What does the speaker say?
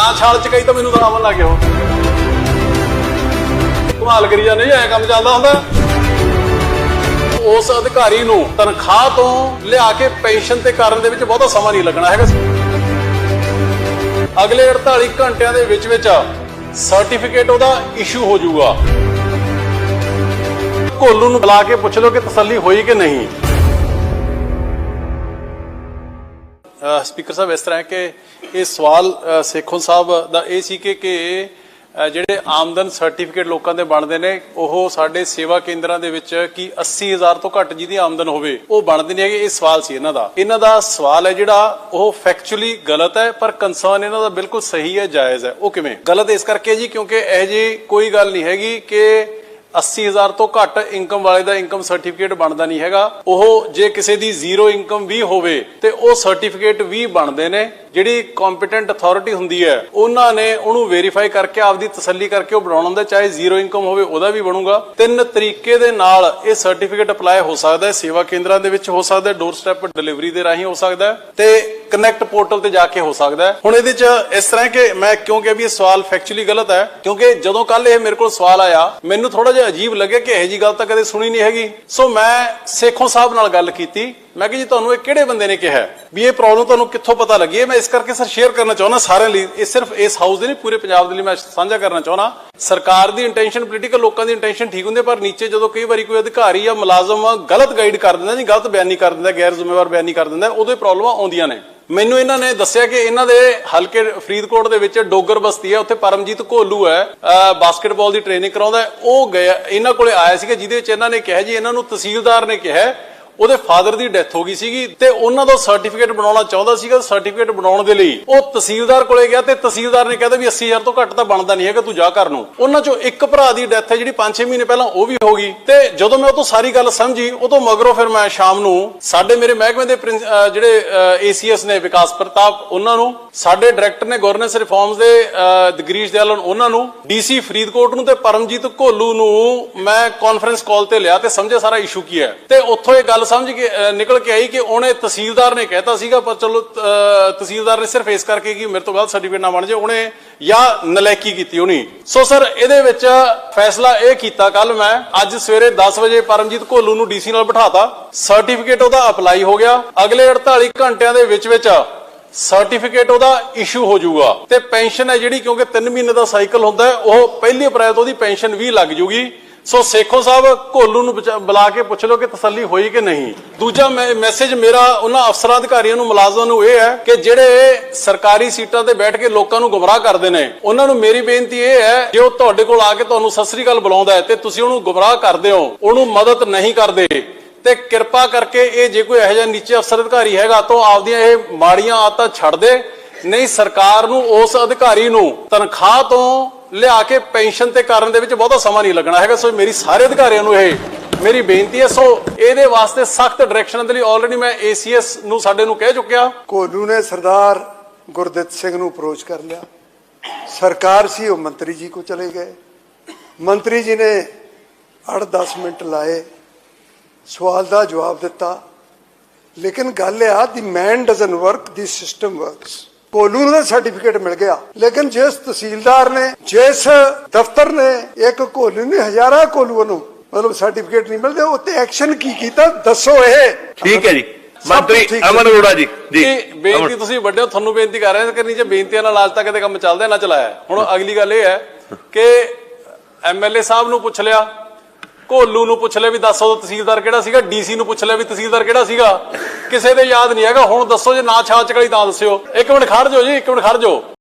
ਨਾ ਛਾਲ ਚ ਕਈ ਤਾਂ ਮੈਨੂੰ ਤਾਂ ਆਵਣ ਲੱਗੇ ਹੋ ਕਮਾਲ ਕਰੀ ਜਾਂਦੇ ਐ ਕੰਮ ਚੱਲਦਾ ਹੁੰਦਾ। ਉਸ ਅਧਿਕਾਰੀ ਨੂੰ ਤਨਖਾਹ ਤੋਂ ਲਿਆ ਕੇ ਪੈਨਸ਼ਨ ਤੇ ਕਰਨ ਦੇ ਵਿੱਚ ਬਹੁਤਾ ਸਮਾਂ ਨਹੀਂ ਲੱਗਣਾ ਹੈਗਾ ਅਗਲੇ 48 ਘੰਟਿਆਂ ਦੇ ਵਿੱਚ ਵਿੱਚ ਸਰਟੀਫਿਕੇਟ ਉਹਦਾ ਇਸ਼ੂ ਹੋ ਜਾਊਗਾ। ਕੋਲੂ ਨੂੰ ਬੁਲਾ ਕੇ ਪੁੱਛ ਲਓ ਕਿ ਤਸੱਲੀ ਹੋਈ ਕਿ ਨਹੀਂ। ਸਪੀਕਰ ਸਾਹਿਬ, ਇਸ ਤਰ੍ਹਾਂ ਹੈ ਕਿ ਇਹ ਸਵਾਲ, ਅਹ, ਸੇਖੋਂ ਸਾਹਿਬ ਦਾ ਇਹ ਸੀ ਕਿ ਕਿ ਜਿਹੜੇ ਆਮਦਨ ਸਰਟੀਫਿਕੇਟ ਲੋਕਾਂ ਦੇ ਬਣਦੇ ਨੇ, ਉਹ ਸਾਡੇ ਸੇਵਾ ਕੇਂਦਰਾਂ ਦੇ ਵਿੱਚ ਕੀ 80000 ਤੋਂ ਘੱਟ ਜਿਹਦੀ ਆਮਦਨ ਹੋਵੇ, ਉਹ ਬਣਦੇ ਨਹੀਂ ਹੈਗੇ, ਇਹ ਸਵਾਲ ਸੀ ਇਹਨਾਂ ਦਾ। ਇਹਨਾਂ ਦਾ ਸਵਾਲ ਹੈ ਜਿਹੜਾ, ਉਹ ਫੈਕਚੁਅਲੀ ਗਲਤ ਹੈ, ਪਰ ਕੰਸਰਨ ਇਹਨਾਂ ਦਾ ਬਿਲਕੁਲ ਸਹੀ ਹੈ, ਜਾਇਜ਼ ਹੈ। ਉਹ ਕਿਵੇਂ? ਗਲਤ ਇਸ ਕਰਕੇ ਜੀ, ਕਿਉਂਕਿ ਇਹ ਜੀ ਕੋਈ ਗੱਲ ਨਹੀਂ ਹੈਗੀ ਕਿ 80000 ਤੋਂ ਘੱਟ ਇਨਕਮ ਵਾਲੇ ਦਾ ਇਨਕਮ ਸਰਟੀਫਿਕੇਟ ਬਣਦਾ ਨਹੀਂ ਹੈਗਾ। ਉਹ ਜੇ ਕਿਸੇ ਦੀ ਜ਼ੀਰੋ ਇਨਕਮ ਵੀ ਹੋਵੇ ਤੇ ਉਹ ਸਰਟੀਫਿਕੇਟ ਵੀ ਬਣਦੇ ਨੇ। ਜਿਹੜੀ ਕੰਪੀਟੈਂਟ ਅਥਾਰਟੀ ਹੁੰਦੀ ਹੈ, ਉਹਨਾਂ ਨੇ ਉਹਨੂੰ ਵੈਰੀਫਾਈ ਕਰਕੇ ਆਪਦੀ ਤਸੱਲੀ ਕਰਕੇ ਉਹ ਬਣਾਉਣਾ ਹੁੰਦਾ ਚਾਹੇ ਜ਼ੀਰੋ ਇਨਕਮ ਹੋਵੇ ਉਹਦਾ ਵੀ ਬਣੂਗਾ। ਤਿੰਨ ਤਰੀਕੇ ਦੇ ਨਾਲ ਇਹ ਸਰਟੀਫਿਕੇਟ ਅਪਲਾਈ ਹੋ ਸਕਦਾ ਹੈ, ਸੇਵਾ ਕੇਂਦਰਾਂ ਦੇ ਵਿੱਚ ਹੋ ਸਕਦਾ ਹੈ ਡੋਰ ਸਟੈਪ ਡਿਲੀਵਰੀ ਦੇ ਰਾਹੀਂ ਹੋ ਸਕਦਾ ਹੈ। ਤੇ ਕਨੈਕਟ ਪੋਰਟਲ ਤੇ ਜਾ ਕੇ ਹੋ ਸਕਦਾ ਹੈ। ਹੁਣ ਇਹਦੇ ਚ ਇਸ ਤਰ੍ਹਾਂ ਕਿ ਮੈਂ ਕਿਉਂਕਿ ਵੀ ਇਹ ਸਵਾਲ ਫੈਕਚੁਅਲੀ ਗਲਤ ਹੈ? ਕਿਉਂਕਿ ਜਦੋਂ ਕੱਲ ਇਹ ਮੇਰੇ ਕੋਲ ਸਵਾਲ ਆਇਆ, ਮੈਨੂੰ ਥੋੜਾ ਜਿਹਾ ਅਜੀਬ ਲੱਗਿਆ ਕਿ ਇਹੋ ਜੀ ਗੱਲ ਤਾਂ ਕਦੇ ਸੁਣੀ ਨਹੀਂ ਹੈਗੀ। ਸੋ ਮੈਂ ਸੇਖੋਂ ਸਾਹਿਬ ਨਾਲ ਗੱਲ ਕੀਤੀ। ਮੈਂ ਕਿ ਜੀ, ਤੁਹਾਨੂੰ ਇਹ ਕਿਹੜੇ ਬੰਦੇ ਨੇ ਕਿਹਾ? ਵੀ ਇਹ ਪ੍ਰੋਬਲਮ ਤੁਹਾਨੂੰ ਕਿੱਥੋਂ ਪਤਾ ਲੱਗੀ? ਹੈ ਮੈਂ ਇਸ ਕਰਕੇ ਸਰ ਸ਼ੇਅਰ ਕਰਨਾ ਚਾਹੁੰਦਾ ਸਾਰਿਆਂ ਲਈ। ਇਹ ਸਿਰਫ ਇਸ ਹਾਊਸ ਦੇ ਨਹੀਂ, ਪੂਰੇ ਪੰਜਾਬ ਦੇ ਲਈ ਮੈਂ ਸਾਂਝਾ ਕਰਨਾ ਚਾਹੁੰਦਾ। ਸਰਕਾਰ ਦੀ ਇੰਟੈਂਸ਼ਨ ਪੋਲੀਟੀਕਲ ਲੋਕਾਂ ਦੀ ਇੰਟੈਂਸ਼ਨ ਠੀਕ ਹੁੰਦੀ, ਪਰ ਨੀਚੇ ਜਦੋਂ ਕਈ ਵਾਰੀ ਕੋਈ ਅਧਿਕਾਰੀ ਜਾਂ ਮੁਲਾਜ਼ਮ ਗਲਤ ਗਾਈਡ ਕਰ ਦਿੰਦਾ ਜੀ ਗਲਤ ਬਿਆਨੀ ਕਰ ਦਿੰਦਾ ਗੈਰ ਜ਼ਿੰਮੇਵਾਰ ਬਿਆਨੀ ਕਰ ਦਿੰਦਾ ਉਦੋਂ ਪ੍ਰੋਬਲਮਾਂ ਆਉਂਦੀਆਂ ਨੇ। ਮੈਨੂੰ ਇਹਨਾਂ ਨੇ ਦੱਸਿਆ ਕਿ ਇਹਨਾਂ ਦੇ ਹਲਕੇ ਫਰੀਦਕੋਟ ਦੇ ਵਿੱਚ ਡੋਗਰ ਬਸਤੀ ਹੈ, ਉੱਥੇ ਪਰਮਜੀਤ ਕੋਲੂ ਹੈ ਅਹ ਬਾਸਕਟਬਾਲ ਦੀ ਟ੍ਰੇਨਿੰਗ ਕਰਾਉਂਦਾ ਉਹ ਗਿਆ ਇਹਨਾਂ ਕੋਲੇ ਆਇਆ ਸੀਗਾ, ਜਿਹਦੇ ਵਿੱਚ ਇਹਨਾਂ ਨੇ ਕਿਹਾ ਜੀ, ਇਹਨਾਂ ਨੂੰ ਤਹਿਸੀਲਦਾਰ ਨੇ ਕਿਹਾ ਉਹਦੇ ਫਾਦਰ ਦੀ ਡੈਥ ਹੋ ਗਈ ਸੀਗੀ ਤੇ ਉਹਨਾਂ ਦਾ ਸਰਟੀਫਿਕੇਟ ਬਣਾਉਣਾ ਚਾਹੁੰਦਾ ਸੀਗਾ ਸਰਟੀਫਿਕੇਟ ਬਣਾਉਣ ਦੇ ਲਈ ਉਹ ਤਹਿਸੀਲਦਾਰ ਕੋਲੇ ਗਿਆ ਤੇ ਤਹਿਸੀਲਦਾਰ ਨੇ ਕਹਿੰਦਾ ਵੀ 80000 ਤੋਂ ਘੱਟ ਤਾਂ ਬਣਦਾ ਨਹੀਂ ਹੈਗਾ, ਤੂੰ ਜਾ ਕਰ ਨੂੰ। ਉਹਨਾਂ ਚੋਂ ਇੱਕ ਭਰਾ ਦੀ ਡੈਥ ਹੈ ਜਿਹੜੀ 5-6 ਮਹੀਨੇ ਪਹਿਲਾਂ ਉਹ ਵੀ ਹੋ ਗਈ ਤੇ ਜਦੋਂ ਮੈਂ ਉਹ ਤੋਂ ਸਾਰੀ ਗੱਲ ਸਮਝੀ, ਉਹ ਤੋਂ ਮਗਰੋਂ ਫਿਰ ਮੈਂ ਸ਼ਾਮ ਨੂੰ ਸਾਡੇ ਮੇਰੇ ਮਹਿਕਮੇ ਦੇ ਜਿਹੜੇ ਏਸੀਐਸ ਨੇ ਵਿਕਾਸ ਪ੍ਰਤਾਪ ਉਹਨਾਂ ਨੂੰ, ਸਾਡੇ ਡਾਇਰੈਕਟਰ ਨੇ ਗਵਰਨੈਂਸ ਰਿਫਾਰਮਸ ਦੇ ਦਗਰੀਸ਼ ਦਿਆਲਨ ਉਹਨਾਂ ਨੂੰ ਡੀਸੀ ਫਰੀਦਕੋਟ ਨੂੰ ਤੇ ਪਰਮਜੀਤ ਘੋਲੂ ਨੂੰ ਮੈਂ ਕਾਨਫਰੰਸ ਕਾਲ ਤੇ ਲਿਆ ਤੇ ਸਮਝਿਆ ਸਾਰਾ ਇਸ਼ੂ ਕੀ ਹੈ। ਤੇ ਉੱਥੋਂ ਇਹ ਗੱਲ ਸਮਝ ਕੇ ਨਿਕਲ ਕੇ ਆਈ ਕਿ ਉਹਨੇ ਤਹਿਸੀਲਦਾਰ ਨੇ ਕਹਿਤਾ ਸੀਗਾ, ਪਰ ਚਲੋ ਤਹਿਸੀਲਦਾਰ ਨੇ ਸਿਰਫ ਇਸ ਕਰਕੇ ਕਿ ਮੇਰੇ ਤੋਂ ਗਲਤ ਸਰਟੀਫਿਕੇਟ ਨਾ ਬਣ ਜਾਏ, ਉਹਨੇ ਜਾਂ ਨਲਾਇਕੀ ਕੀਤੀ ਉਹਨੇ ਸੋ ਸਰ, ਇਹਦੇ ਵਿੱਚ ਫੈਸਲਾ ਇਹ ਕੀਤਾ ਕੱਲ ਮੈਂ, ਅੱਜ ਸਵੇਰੇ 10 ਵਜੇ ਪਰਮਜੀਤ ਘੋਲੂ ਨੂੰ ਡੀਸੀ ਨਾਲ ਬਿਠਾਤਾ। ਸਰਟੀਫਿਕੇਟ ਉਹਦਾ ਅਪਲਾਈ ਹੋ ਗਿਆ। ਅਗਲੇ 48 ਘੰਟਿਆਂ ਦੇ ਵਿੱਚ ਵਿੱਚ ਸਰਟੀਫਿਕੇਟ ਉਹਦਾ ਇਸ਼ੂ ਹੋ ਜਾਊਗਾ। ਤੇ ਪੈਨਸ਼ਨ ਹੈ ਜਿਹੜੀ, ਕਿਉਂਕਿ 3 ਮਹੀਨੇ ਦਾ ਸਾਈਕਲ ਹੁੰਦਾ ਉਹ ਪਹਿਲੀ ਅਪ੍ਰੈਲ ਤੋਂ ਉਹਦੀ ਪੈਨਸ਼ਨ ਵੀ ਲੱਗ ਜੂਗੀ ਸੋ ਸੇਖੋ ਸਾਹਿਬ, ਘੋਲੂ ਨੂੰ ਬੁਲਾ ਕੇ ਪੁੱਛ ਲਓ ਕਿ ਤਸੱਲੀ ਹੋਈ ਕਿ ਨਹੀਂ। ਦੂਜਾ ਮੈਸੇਜ ਮੇਰਾ ਉਹਨਾਂ ਅਫਸਰਾਂ ਅਧਿਕਾਰੀਆਂ ਨੂੰ, ਮੁਲਾਜ਼ਮਾਂ ਨੂੰ ਇਹ ਹੈ ਕਿ ਜਿਹੜੇ ਸਰਕਾਰੀ ਸੀਟਾਂ ਤੇ ਬੈਠ ਕੇ ਲੋਕਾਂ ਨੂੰ ਗੁੰਮਰਾਹ ਕਰਦੇ ਨੇ, ਉਹਨਾਂ ਨੂੰ ਮੇਰੀ ਬੇਨਤੀ ਇਹ ਹੈ ਜੇ ਉਹ ਤੁਹਾਡੇ ਕੋਲ ਆ ਕੇ ਤੁਹਾਨੂੰ ਸਤਿ ਸ੍ਰੀ ਅਕਾਲ ਬੁਲਾਉਂਦਾ ਹੈ ਤੇ ਤੁਸੀਂ ਉਹਨੂੰ ਗੁੰਮਰਾਹ ਕਰਦੇ ਹੋ, ਉਹਨੂੰ ਮਦਦ ਨਹੀਂ ਕਰਦੇ। ਤੇ ਕਿਰਪਾ ਕਰਕੇ ਇਹ ਜੇ ਕੋਈ ਇਹੋ ਜਿਹਾ ਨੀਚੇ ਅਫਸਰ ਅਧਿਕਾਰੀ ਹੈਗਾ ਤਾਂ ਆਪਦੀਆਂ ਇਹ ਮਾੜੀਆਂ ਆਦਤਾਂ ਛੱਡ ਦੇ, ਨਹੀਂ ਸਰਕਾਰ ਨੂੰ, ਉਸ ਅਧਿਕਾਰੀ ਨੂੰ ਤਨਖਾਹ ਤੋਂ ਲਿਆ ਕੇ ਪੈਨਸ਼ਨ ਤੇ ਕਰਨ ਦੇ ਵਿੱਚ ਬਹੁਤਾ ਸਮਾਂ ਨਹੀਂ ਲੱਗਣਾ ਹੈਗਾ। ਸੋ ਮੇਰੀ ਸਾਰੇ ਅਧਿਕਾਰੀਆਂ ਨੂੰ ਇਹ ਮੇਰੀ ਬੇਨਤੀ ਹੈ। ਸੋ ਇਹਦੇ ਵਾਸਤੇ ਸਖਤ ਡਾਇਰੈਕਸ਼ਨ ਦੇ ਲਈ ਆਲਰੇਡੀ ਮੈਂ ਏਸੀਐਸ ਨੂੰ ਸਾਡੇ ਨੂੰ ਕਹਿ ਚੁੱਕਿਆ। ਕੋਲੂ ਨੇ ਸਰਦਾਰ ਗੁਰਦਿੱਤ ਸਿੰਘ ਨੂੰ ਅਪਰੋਚ ਕਰ ਲਿਆ। ਸਰਕਾਰ ਸੀ, ਉਹ ਮੰਤਰੀ ਜੀ ਕੋ ਚਲੇ ਗਏ। ਮੰਤਰੀ ਜੀ ਨੇ 8-10 ਮਿੰਟ ਲਾਏ, ਸਵਾਲ ਦਾ ਜਵਾਬ ਦਿੱਤਾ। ਲੇਕਿਨ ਗੱਲ ਇਹ ਆ the man doesn't work the system works ਕੋਲੂ ਨੂੰ ਤਾਂ ਸਰਟੀਫਿਕੇਟ ਮਿਲ ਗਿਆ। ਲੇਕਿਨ ਜਿਸ ਤਹਿਸੀਲਦਾਰ ਨੇ ਜਿਸ ਦਫ਼ਤਰ ਨੇ ਇੱਕ ਕੋਲੂ ਨਹੀਂ ਹਜ਼ਾਰਾਂ ਕੋਲੂਆਂ ਨੂੰ ਮਤਲਬ ਸਰਟੀਫਿਕੇਟ ਨਹੀਂ ਮਿਲਦੇ ਉੱਤੇ ਐਕਸ਼ਨ ਕੀ ਕੀਤਾ? ਦੱਸੋ ਇਹ। ਠੀਕ ਹੈ ਜੀ। ਮੰਤਰੀ। ਅਮਨ ਅਰੋੜਾ ਜੀ। ਜੀ ਬੇਨਤੀ। ਤੁਸੀਂ ਵੱਡੇ ਤੁਹਾਨੂੰ ਬੇਨਤੀ ਕਰ ਰਹੇ ਹਾਂ ਕਿ ਨੀਚੇ ਬੇਨਤੀਆਂ ਨਾਲ ਅੱਜ ਤੱਕ ਦੇ ਕੰਮ ਚੱਲਦੇ ਨਾ ਚਲਾਇਆ। ਹੁਣ ਅਗਲੀ ਗੱਲ ਇਹ ਹੈ ਕਿ ਐਮਐਲਏ ਸਾਹਿਬ ਨੂੰ ਪੁੱਛ ਲਿਆ ਕੋਲੂ ਨੂੰ ਪੁੱਛ ਲਿਆ ਵੀ ਦੱਸੋ ਤਹਿਸੀਲਦਾਰ ਕਿਹੜਾ ਸੀਗਾ, ਡੀਸੀ ਨੂੰ ਪੁੱਛ ਲਿਆ ਵੀ ਤਹਿਸੀਲਦਾਰ ਕਿਹੜਾ ਸੀਗਾ। ਕਿਸੇ ਦੇ ਯਾਦ ਨਹੀਂ ਹੈਗਾ, ਹੁਣ ਦੱਸੋ ਜੇ ਨਾ ਛਾਲ ਚਕਲੀ ਤਾਂ ਦੱਸਿਓ। ਇੱਕ ਮਿੰਟ ਖੜ ਜਾਓ ਜੀ, ਇੱਕ ਮਿੰਟ ਖੜ ਜਾਓ।